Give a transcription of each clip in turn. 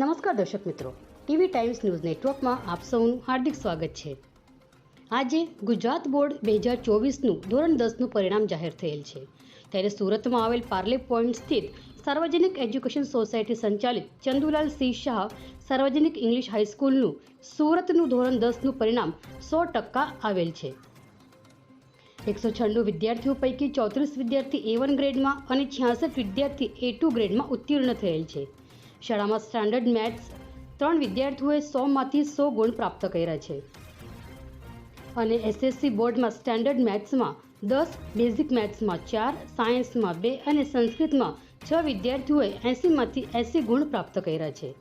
નમસ્કાર દર્શક મિત્રો. ટીવી ટાઈમ્સ ન્યૂઝ નેટવર્કમાં આપ સૌનું હાર્દિક સ્વાગત છે. આજે ગુજરાત બોર્ડ બે હજાર ચોવીસનું ધોરણ દસનું પરિણામ જાહેર થયેલ છે. ત્યારે સુરતમાં આવેલ પાર્લે પોઈન્ટ સ્થિત સાર્વજનિક એજ્યુકેશન સોસાયટી સંચાલિત ચંદુલાલ સિંહ શાહ સાર્વજનિક ઇંગ્લિશ હાઈસ્કૂલનું સુરતનું ધોરણ દસનું પરિણામ સો ટકા આવેલ છે. એકસો છન્નું વિદ્યાર્થીઓ પૈકી ચોત્રીસ વિદ્યાર્થી એ વન ગ્રેડમાં અને છ્યાસઠ વિદ્યાર્થી એ ટુ ગ્રેડમાં ઉત્તીર્ણ થયેલ છે. શાળામાં સ્ટાન્ડર્ડ મેથ્સ ત્રણ વિદ્યાર્થીઓએ સોમાંથી સો ગુણ પ્રાપ્ત કર્યા છે. અને એસએસસી બોર્ડમાં સ્ટાન્ડર્ડ મેથ્સમાં દસ, બેઝિક મેથ્સમાં ચાર, સાયન્સમાં બે અને સંસ્કૃતમાં છ વિદ્યાર્થીઓએ એંસીમાંથી એંસી ગુણ પ્રાપ્ત કર્યા છે.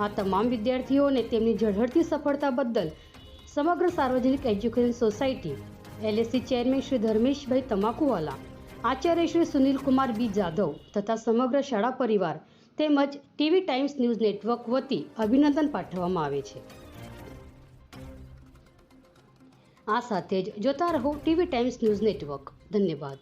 આ તમામ વિદ્યાર્થીઓને તેમની ઝળહળતી સફળતા બદલ સમગ્ર સાર્વજનિક education society LSC chairman Shri Dharmeshbhai Tamakuwala, Acharya Shri Sunil Kumar બી જાધવ તથા સમગ્ર શાળા પરિવાર તેમજ ટીવી ટાઈમ્સ ન્યૂઝ નેટવર્ક વતી અભિનંદન પાઠવવામાં આવે છે. આ સાથે જ જોતા રહો ટીવી ટાઈમ્સ ન્યૂઝ નેટવર્ક. ધન્યવાદ.